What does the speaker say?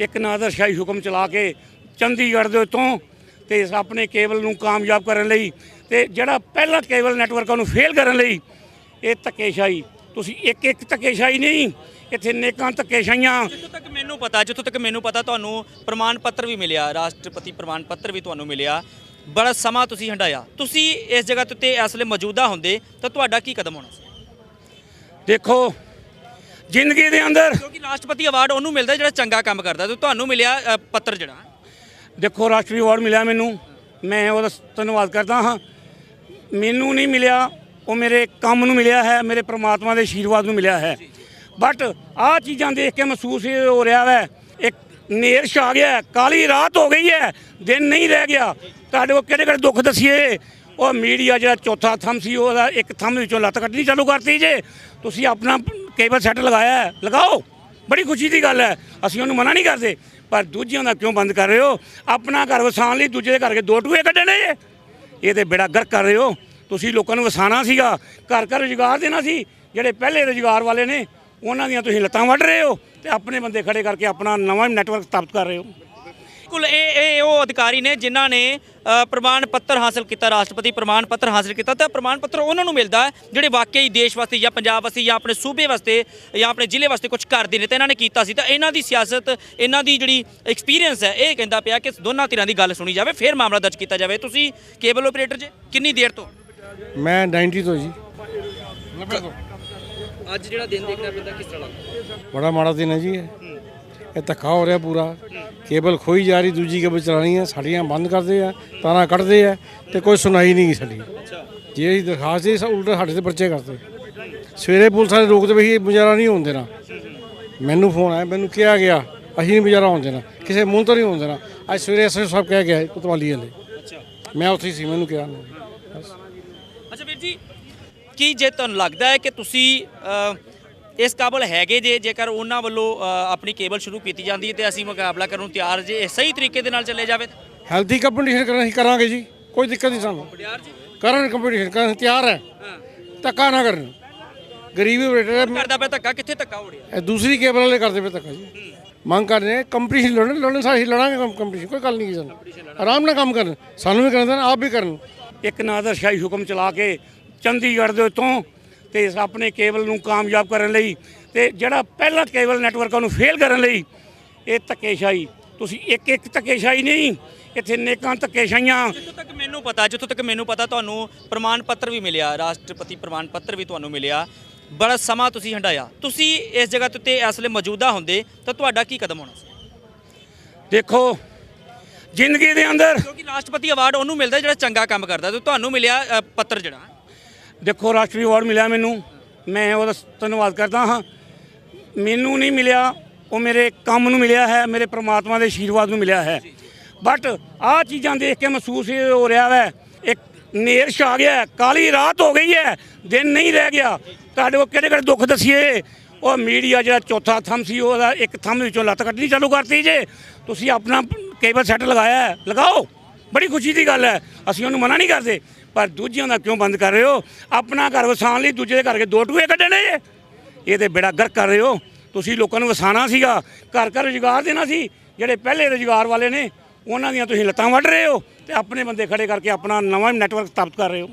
ਇੱਕ ਨਾਦਰਸ਼ਾਹੀ ਹੁਕਮ ਚਲਾ ਕੇ ਚੰਡੀਗੜ੍ਹ ਦੇ ਉੱਤੋਂ ਤੇ ਇਸ ਆਪਣੇ ਕੇਬਲ ਨੂੰ ਕਾਮਯਾਬ ਕਰਨ ਲਈ ਤੇ ਜਿਹੜਾ ਪਹਿਲਾ ਕੇਬਲ ਨੈਟਵਰਕਾਂ ਨੂੰ ਫੇਲ ਕਰਨ ਲਈ ਇਹ ਧੱਕੇਸ਼ਾਹੀ। ਤੁਸੀਂ ਇੱਕ ਇੱਕ ਧੱਕੇਸ਼ਾਹੀ ਨਹੀਂ ਇੱਥੇ ਨੇਕਾਂ ਧੱਕੇਸ਼ਾਹੀਆਂ। ਜਿੱਥੋਂ ਤੱਕ ਮੈਨੂੰ ਪਤਾ ਜਿੱਥੋਂ ਤੱਕ ਮੈਨੂੰ ਪਤਾ ਤੁਹਾਨੂੰ ਪ੍ਰਮਾਣ ਪੱਤਰ ਵੀ ਮਿਲਿਆ ਰਾਸ਼ਟਰਪਤੀ ਪ੍ਰਮਾਣ ਪੱਤਰ ਵੀ ਤੁਹਾਨੂੰ ਮਿਲਿਆ। ਬੜਾ ਸਮਾਂ ਤੁਸੀਂ ਹੰਡਾਇਆ ਤੁਸੀਂ ਇਸ ਜਗ੍ਹਾ ਤੇ ਉੱਤੇ ਇਸ ਵੇਲੇ ਮੌਜੂਦਾ ਹੁੰਦੇ ਤਾਂ ਤੁਹਾਡਾ ਕੀ ਕਦਮ ਹੋਣਾ ਸੀ? ਦੇਖੋ ਜ਼ਿੰਦਗੀ ਦੇ ਅੰਦਰ। ਕਿਉਂਕਿ ਰਾਸ਼ਟਰਪਤੀ ਅਵਾਰਡ ਉਹਨੂੰ ਮਿਲਦਾ ਜਿਹੜਾ ਚੰਗਾ ਕੰਮ ਕਰਦਾ ਤੇ ਤੁਹਾਨੂੰ ਮਿਲਿਆ ਅ, ਪੱਤਰ ਜਿਹੜਾ। ਦੇਖੋ ਰਾਸ਼ਟਰੀ ਅਵਾਰਡ ਮਿਲਿਆ ਮੈਨੂੰ। ਮੈਂ ਉਹਦਾ ਧੰਨਵਾਦ ਕਰਦਾ ਹਾਂ। ਮੈਨੂੰ ਨਹੀਂ ਮਿਲਿਆ ਉਹ ਮੇਰੇ ਕੰਮ ਨੂੰ ਮਿਲਿਆ ਹੈ ਮੇਰੇ ਪ੍ਰਮਾਤਮਾ ਦੇ ਆਸ਼ੀਰਵਾਦ ਨੂੰ ਮਿਲਿਆ ਹੈ। ਬਟ ਆਹ ਚੀਜ਼ਾਂ ਦੇਖ ਕੇ ਮਹਿਸੂਸ ਇਹ ਹੋ ਰਿਹਾ ਹੈ ਇੱਕ ਨੇਰ ਛਾ ਗਿਆ ਹੈ, ਕਾਲੀ ਰਾਤ ਹੋ ਗਈ ਹੈ। ਦਿਨ ਨਹੀਂ ਰਹਿ ਗਿਆ। ਤੁਹਾਡੇ ਕੋਲ ਕਿਹੜੇ ਕਿਹੜੇ ਦੁੱਖ ਦਸੀਏ? ਉਹ ਮੀਡੀਆ ਜਿਹੜਾ ਚੌਥਾ ਥੰਮ ਸੀ ਉਹਦਾ ਇੱਕ ਥੰਮ ਵਿੱਚੋਂ ਲੱਤ ਕੱਟਣੀ ਚਾਲੂ ਕਰਤੀ ਜੇ। ਤੁਸੀਂ ਆਪਣਾ ਕੇਬਲ ਸੈੱਟ ਲਗਾਇਆ ਹੈ, ਲਗਾਓ। ਬੜੀ ਖੁਸ਼ੀ ਦੀ ਗੱਲ ਹੈ। ਅਸੀਂ ਉਹਨੂੰ ਮਨਾ ਨਹੀਂ ਕਰਦੇ। ਪਰ ਦੂਜਿਆਂ ਦਾ ਕਿਉਂ ਬੰਦ ਕਰ ਰਹੇ ਹੋ? ਆਪਣਾ ਘਰ ਵਸਾਉਣ ਲਈ ਦੂਜੇ ਦੇ ਘਰ ਕੇ ਦੋ ਟੂਏ ਕੱਢਣੇ ਜੇ ਇਹ। ਤੇ ਬੇੜਾ ਗਰਕ ਕਰ ਰਹੇ ਹੋ। ਤੁਸੀਂ ਲੋਕਾਂ ਨੂੰ ਵਸਾਣਾ ਸੀਗਾ। ਘਰ ਘਰ ਰੁਜ਼ਗਾਰ ਦੇਣਾ ਸੀ। ਜਿਹੜੇ ਪਹਿਲੇ ਰੁਜ਼ਗਾਰ ਵਾਲੇ ਨੇ ਉਹਨਾਂ ਦੀਆਂ ਤੁਸੀਂ ਲੱਤਾਂ ਵੱਢ ਰਹੇ ਹੋ ਤੇ ਆਪਣੇ ਬੰਦੇ ਖੜੇ ਕਰਕੇ ਆਪਣਾ ਨਵਾਂ ਨੈਟਵਰਕ ਸਥਾਪਿਤ ਕਰ ਰਹੇ ਹੋ। ਬਿਲਕੁਲ ਇਹ ਇਹ ਉਹ ਅਧਿਕਾਰੀ ਨੇ ਜਿਨ੍ਹਾਂ ਨੇ ਪ੍ਰਮਾਣ ਪੱਤਰ ਹਾਸਲ ਕੀਤਾ ਰਾਸ਼ਟਰਪਤੀ ਪ੍ਰਮਾਣ ਪੱਤਰ ਹਾਸਲ ਕੀਤਾ ਤਾਂ ਪ੍ਰਮਾਣ ਪੱਤਰ ਉਹਨਾਂ ਨੂੰ ਮਿਲਦਾ ਜਿਹੜੇ ਵਾਕਈ ਦੇਸ਼ ਵਾਸਤੇ ਜਾਂ ਪੰਜਾਬ ਵਾਸਤੇ ਜਾਂ ਆਪਣੇ ਸੂਬੇ ਵਾਸਤੇ ਜਾਂ ਆਪਣੇ ਜ਼ਿਲ੍ਹੇ ਵਾਸਤੇ ਕੁਝ ਕਰਦੇ ਨੇ ਤੇ ਇਹਨਾਂ ਨੇ ਕੀਤਾ ਸੀ। ਤਾਂ ਇਹਨਾਂ ਦੀ ਸਿਆਸਤ ਇਹਨਾਂ ਦੀ ਜਿਹੜੀ ਐਕਸਪੀਰੀਅੰਸ ਹੈ ਇਹ ਕਹਿੰਦਾ ਪਿਆ ਕਿ ਦੋਨਾਂ ਧਿਰਾਂ ਦੀ ਗੱਲ ਸੁਣੀ ਜਾਵੇ ਫਿਰ ਮਾਮਲਾ ਦਰਜ ਕੀਤਾ ਜਾਵੇ। ਤੁਸੀਂ ਕੇਬਲ ਆਪਰੇਟਰ ਜੇ ਕਿੰਨੀ ਦੇਰ ਤੋਂ? ਮੈਂ 90 ਤੋਂ ਜੀ। ਅੱਜ ਜਿਹੜਾ ਦਿਨ ਦੇਖਣਾ ਪੈਂਦਾ ਕਿਸ ਤਰ੍ਹਾਂ ਬੜਾ ਮਾੜਾ ਦਿਨ ਹੈ ਜੀ ਇਹ ਧੱਕਾ ਹੋ ਰਿਹਾ ਪੂਰਾ। ਕੇਬਲ ਖੋਈ ਜਾ ਰਹੀ ਦੂਜੀ ਕੇਬਲ ਚਲਾਣੀ ਹੈ ਸਾਡੀਆਂ ਬੰਦ ਕਰਦੇ ਆ ਤਾਰਾਂ ਕੱਢਦੇ ਆ ਤੇ ਕੋਈ ਸੁਣਾਈ ਨਹੀਂ ਸਾਡੀ। ਜੇ ਅਸੀਂ ਦਰਖਾਸਤ ਦੇ ਉਲਟਾ ਸਾਡੇ ਤੇ ਪਰਚੇ ਕਰਦੇ ਸਵੇਰੇ ਪੁਲਿਸ ਵਾਲੇ ਰੋਕਦੇ ਵੀ ਇਹ ਮੁਜ਼ਾਹਰਾ ਨਹੀਂ ਹੋਣ ਦੇਣਾ। ਮੈਨੂੰ ਫੋਨ ਆਇਆ ਮੈਨੂੰ ਕਿਹਾ ਗਿਆ ਅਸੀਂ ਨਹੀਂ ਮੁਜ਼ਾਹਰਾ ਹੋਣ ਦੇਣਾ। ਕਿਸੇ ਮੂੰਹ ਤੋਂ ਨਹੀਂ ਹੋਣ ਦੇਣਾ। ਅੱਜ ਸਵੇਰੇ ਐਸਐਸ ਸਾਹਿਬ ਕਹਿ ਗਿਆ ਕੁਤਵਾਲੀ ਵਾਲੇ। ਮੈਂ ਉੱਥੇ ਸੀ ਮੈਨੂੰ ਕਿਹਾ ਅੱਛਾ ਵੀਰ ਜੀ ਕੀ ਜੇ ਤੁਹਾਨੂੰ ਲੱਗਦਾ ਹੈ ਕਿ ਤੁਸੀਂ ਇਸ ਕਾਬਲ ਹੈਗੇ ਜੇ ਜੇਕਰ ਉਹਨਾਂ ਵੱਲੋਂ ਆਪਣੀ ਕੇਬਲ ਸ਼ੁਰੂ ਕੀਤੀ ਜਾਂਦੀ ਹੈ ਤੇ ਅਸੀਂ ਮੁਕਾਬਲਾ ਕਰਨ ਨੂੰ ਤਿਆਰ ਜੇ ਇਹ ਸਹੀ ਤਰੀਕੇ ਦੇ ਨਾਲ ਚੱਲੇ ਜਾਵੇ ਹੈਲਥੀ ਕੰਪੀਟੀਸ਼ਨ ਕਰਨਾ ਅਸੀਂ ਕਰਾਂਗੇ ਜੀ ਕੋਈ ਦਿੱਕਤ ਨਹੀਂ ਸਾਨੂੰ। ਕਰਨ ਕੰਪੀਟੀਸ਼ਨ ਕਰਨ ਤਿਆਰ ਹੈ। ਹਾਂ। ਧੱਕਾ ਨਾ ਕਰਨ। ਗਰੀਬੀ ਬੇਟੇ ਹੈ ਕਰਦਾ ਪਿਆ ਧੱਕਾ ਕਿੱਥੇ ਧੱਕਾ ਹੋ ਰਿਹਾ? ਇਹ ਦੂਸਰੀ ਕੇਬਲ ਵਾਲੇ ਕਰਦੇ ਪਏ ਧੱਕਾ ਜੀ। ਮੰਗ ਕਰ ਰਹੇ ਕੰਪੀਟੀਸ਼ਨ ਲੜਨ ਲੜਨ ਸਾਡੀ ਲੜਾਂਗੇ ਕੰਪੀਟੀਸ਼ਨ ਕੋਈ ਗੱਲ ਨਹੀਂ ਕੀ ਸਾਨੂੰ। ਆਰਾਮ ਨਾਲ ਕੰਮ ਕਰਨ। ਸਾਨੂੰ ਵੀ ਕਰਨ ਦੇਣ ਆਪ ਵੀ ਕਰਨ। ਇੱਕ ਨਾਦਰਸ਼ਾਹੀ ਹੁਕਮ ਚਲਾ ਕੇ ਚੰਡੀਗੜ੍ਹ ਦੇ ਉੱਤੋਂ ਤੇ ਆਪਣੇ ਕੇਬਲ ਨੂੰ ਕਾਮਯਾਬ ਕਰਨ ਲਈ ਤੇ ਜਿਹੜਾ ਪਹਿਲਾ ਕੇਬਲ ਨੈਟਵਰਕਾਂ ਨੂੰ ਫੇਲ ਕਰਨ ਲਈ ਇਹ ਧੱਕੇਸ਼ਾਹੀ। ਤੁਸੀਂ ਇੱਕ ਇੱਕ ਧੱਕੇਸ਼ਾਹੀ ਨਹੀਂ ਇੱਥੇ ਨੇਕਾਂ ਧੱਕੇਸ਼ਾਹੀਆਂ। ਜਿੱਥੋਂ ਤੱਕ ਮੈਨੂੰ ਪਤਾ ਜਿੱਥੋਂ ਤੱਕ ਮੈਨੂੰ ਪਤਾ ਤੁਹਾਨੂੰ ਪ੍ਰਮਾਣ ਪੱਤਰ ਵੀ ਮਿਲਿਆ ਰਾਸ਼ਟਰਪਤੀ ਪ੍ਰਮਾਣ ਪੱਤਰ ਵੀ ਤੁਹਾਨੂੰ ਮਿਲਿਆ। ਬੜਾ ਸਮਾਂ ਤੁਸੀਂ ਹੰਡਾਇਆ ਤੁਸੀਂ ਇਸ ਜਗ੍ਹਾ ਤੇ ਉੱਤੇ ਇਸ ਵੇਲੇ ਮੌਜੂਦਾ ਹੁੰਦੇ ਤਾਂ ਤੁਹਾਡਾ ਕੀ ਕਦਮ ਹੋਣਾ ਸੀ? ਦੇਖੋ ਜ਼ਿੰਦਗੀ ਦੇ ਅੰਦਰ ਕਿਉਂਕਿ ਰਾਸ਼ਟਰਪਤੀ ਅਵਾਰਡ ਉਹਨੂੰ ਮਿਲਦਾ ਜਿਹੜਾ ਚੰਗਾ ਕੰਮ ਕਰਦਾ ਤੇ ਤੁਹਾਨੂੰ ਮਿਲਿਆ ਪੱਤਰ ਜਿਹੜਾ। ਦੇਖੋ ਰਾਸ਼ਟਰੀ ਅਵਾਰਡ ਮਿਲਿਆ ਮੈਨੂੰ। ਮੈਂ ਉਹਦਾ ਧੰਨਵਾਦ ਕਰਦਾ ਹਾਂ। ਮੈਨੂੰ ਨਹੀਂ ਮਿਲਿਆ ਉਹ ਮੇਰੇ ਕੰਮ ਨੂੰ ਮਿਲਿਆ ਹੈ ਮੇਰੇ ਪ੍ਰਮਾਤਮਾ ਦੇ ਆਸ਼ੀਰਵਾਦ ਨੂੰ ਮਿਲਿਆ ਹੈ। ਬਟ ਆਹ ਚੀਜ਼ਾਂ ਦੇਖ ਕੇ ਮਹਿਸੂਸ ਹੋ ਰਿਹਾ ਹੈ ਇੱਕ ਨੇਰ ਛਾ ਗਿਆ ਹੈ, ਕਾਲੀ ਰਾਤ ਹੋ ਗਈ ਹੈ ਦਿਨ ਨਹੀਂ ਰਹਿ ਗਿਆ। ਤੁਹਾਡੇ ਕੋਲ ਕਿਹੜੇ ਕਿਹੜੇ ਦੁੱਖ ਦਸੀਏ? ਉਹ ਮੀਡੀਆ ਜਿਹੜਾ ਚੌਥਾ ਥੰਮ ਸੀ ਉਹਦਾ ਇੱਕ ਥੰਮ ਵਿੱਚੋਂ ਲੱਤ ਕੱਢਣੀ ਚਾਲੂ ਕਰਤੀ ਜੇ। ਤੁਸੀਂ ਆਪਣਾ ਕੇਬਲ ਸੈੱਟ ਲਗਾਇਆ ਲਗਾਓ। ਬੜੀ ਖੁਸ਼ੀ ਦੀ ਗੱਲ ਹੈ। ਅਸੀਂ ਉਹਨੂੰ ਮਨਾ ਨਹੀਂ ਕਰਦੇ। ਪਰ ਦੂਜਿਆਂ ਦਾ ਕਿਉਂ ਬੰਦ ਕਰ ਰਹੇ ਹੋ? ਆਪਣਾ ਘਰ ਵਸਾਉਣ ਲਈ ਦੂਜੇ ਦੇ ਘਰ ਕੇ ਦੋ ਟੂਏ ਕੱਢਣੇ ਇਹ। ਤੇ ਬੇੜਾ ਗਰਕ ਕਰ ਰਹੇ ਹੋ। ਤੁਸੀਂ ਲੋਕਾਂ ਨੂੰ ਵਸਾਣਾ ਸੀਗਾ, ਘਰ ਘਰ ਰੁਜ਼ਗਾਰ ਦੇਣਾ ਸੀ, ਜਿਹੜੇ ਪਹਿਲੇ ਰੁਜ਼ਗਾਰ ਵਾਲੇ ਨੇ, ਉਹਨਾਂ ਦੀਆਂ ਤੁਸੀਂ ਲੱਤਾਂ ਵੱਢ ਰਹੇ ਹੋ ਤੇ ਆਪਣੇ ਬੰਦੇ ਖੜੇ ਕਰਕੇ ਆਪਣਾ ਨਵਾਂ ਨੈਟਵਰਕ ਸਥਾਪਿਤ ਕਰ ਰਹੇ ਹੋ।